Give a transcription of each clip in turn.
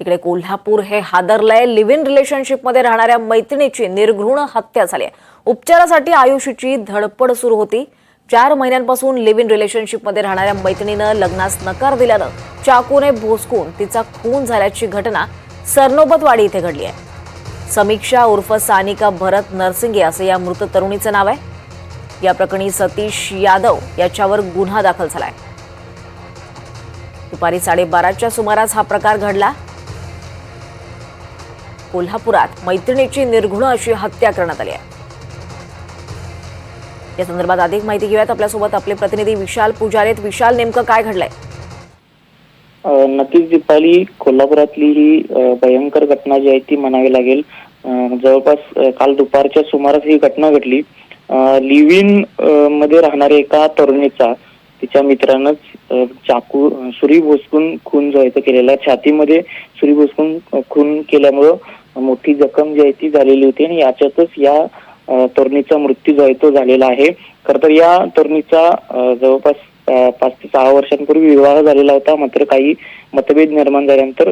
तिकडे कोल्हापूर हे हादरलंय. Live in रिलेशनशिपमध्ये राहणाऱ्या मैत्रिणीची निर्घृण हत्या झाली आहे. उपचारासाठी आयुषीची धडपड सुरू होती. चार महिन्यांपासून लिव्ह इन रिलेशनशिपमध्ये राहणाऱ्या मैत्रिणीनं लग्नास नकार दिल्यानं चाकूने भोसकून तिचा खून झाल्याची घटना सरनोबतवाडी इथे घडली आहे. समीक्षा उर्फ सानिका भरत नरसिंगे असं या मृत तरुणीचं नाव आहे. या प्रकरणी सतीश यादव याच्यावर गुन्हा दाखल झालाय. दुपारी साडेबाराच्या सुमारास हा प्रकार घडला. कोल्हापुरात मैत्रिणीची निर्घृण अशी हत्या करण्यात आली आहे. या संदर्भात अधिक माहिती घेऊयात आपल्यासोबत आपले प्रतिनिधी विशाल पुजारीत विशाल नेमकं काय घडलंय? नक्कीच दीपाली कोल्हापुरातली ही भयंकर घटना जी आहे ती म्हणावी लागेल. जवळपास काल दुपारच्या सुमारास ही घटना घडली. लिव्ह इनमध्ये राहणाऱ्या एका तरुणीचा तिच्या मित्रानंच चाकू सुरी भोसकून खून जो आहे तो केलेला छातीमध्ये सुरी भोसकून खून केल्यामुळं मोठी जखम जी आहे ती झालेली होती आणि याच्यातच या तरुणीचा मृत्यू जो आहे तो झालेला आहे. खर तर या तरुणीचा जवळपास पाच ते सहा वर्षांपूर्वी विवाह झालेला होता. मात्र काही मतभेद निर्माण झाल्यानंतर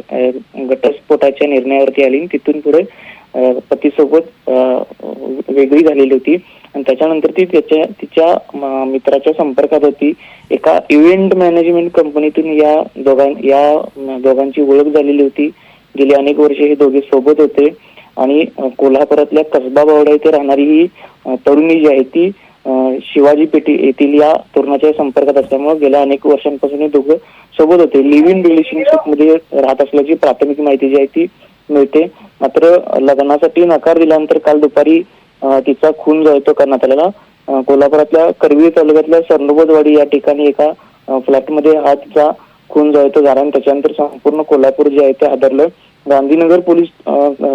घटस्फोटाच्या निर्णयावरती आली आणि तिथून पुढे पतीसोबत वेगळी झालेली होती. आणि त्याच्यानंतर ती त्याच्या तिच्या मित्राच्या संपर्कात होती. एका इव्हेंट मॅनेजमेंट कंपनीतून या दोघां या दोघांची ओळख झालेली होती. गेली अनेक वर्षे हे दोघे सोबत होते. आणि कोल्हापुरातल्या कसबा बावडा येथे राहणारी ही तरुणी जी आहे ती शिवाजी पेठी येथील या तरुणाच्या संपर्कात असल्यामुळे गेल्या अनेक वर्षांपासून हे दोघं सोबत होते. लिव्ह इन रिलेशनशिपमध्ये राहत असल्याची प्राथमिक माहिती जी आहे ती मिळते. मात्र लग्नासाठी नकार दिल्यानंतर काल दुपारी तिचा खून जो आहे तो करण्यात आलेला. कोल्हापुरातल्या करवीर तालुक्यातल्या सरनोबोदवाडी या ठिकाणी एका फ्लॅटमध्ये हा तिचा खून जो आहे तो झाला आणि त्याच्यानंतर संपूर्ण कोल्हापूर जे आहे ते हादरलं. गांधीनगर पोलीस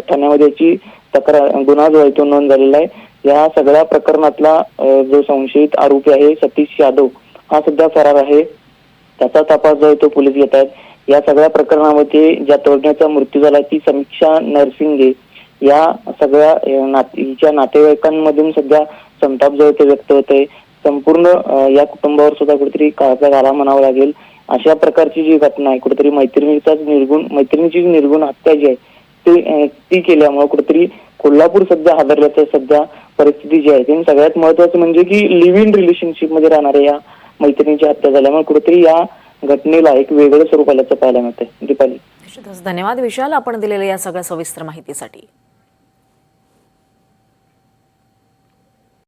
ठाण्यामध्ये याची तक्रार गुन्हा जो आहे तो नोंद झालेला आहे. या सगळ्या प्रकरणातला जो संशयित आरोपी आहे सतीश यादव हा सध्या फरार आहे. त्याचा तपास जो आहे तो पोलीस घेत आहेत. या सगळ्या प्रकरणामध्ये ज्या तरुणाचा मृत्यू झाला ती समीक्षा नरसिंगे या सगळ्या नातीच्या हिच्या नातेवाईकांमधून सध्या संताप जो आहे तो व्यक्त होतोय. संपूर्ण या कुटुंबावर सुद्धा कुठेतरी काळाचा घाला म्हणावा लागेल. अशा प्रकारची जी घटना आहे कुठेतरी मैत्रिणीचाच निर्गुण मैत्रिणीची निर्गुण हत्या जी आहे ती ती केल्यामुळे कुठेतरी कोल्हापूर सध्या हादरल्याचं सध्या परिस्थिती जी आहे ती सगळ्यात महत्वाचं म्हणजे की लिव्ह इन रिलेशनशिपमध्ये राहणाऱ्या या मैत्रिणीची हत्या झाल्यामुळे कुठेतरी या घटनेला एक वेगळं स्वरूप आल्याचं पाहायला मिळतंय. दीपाली. धन्यवाद. विशाल आपण दिलेल्या या सगळ्या सविस्तर माहितीसाठी.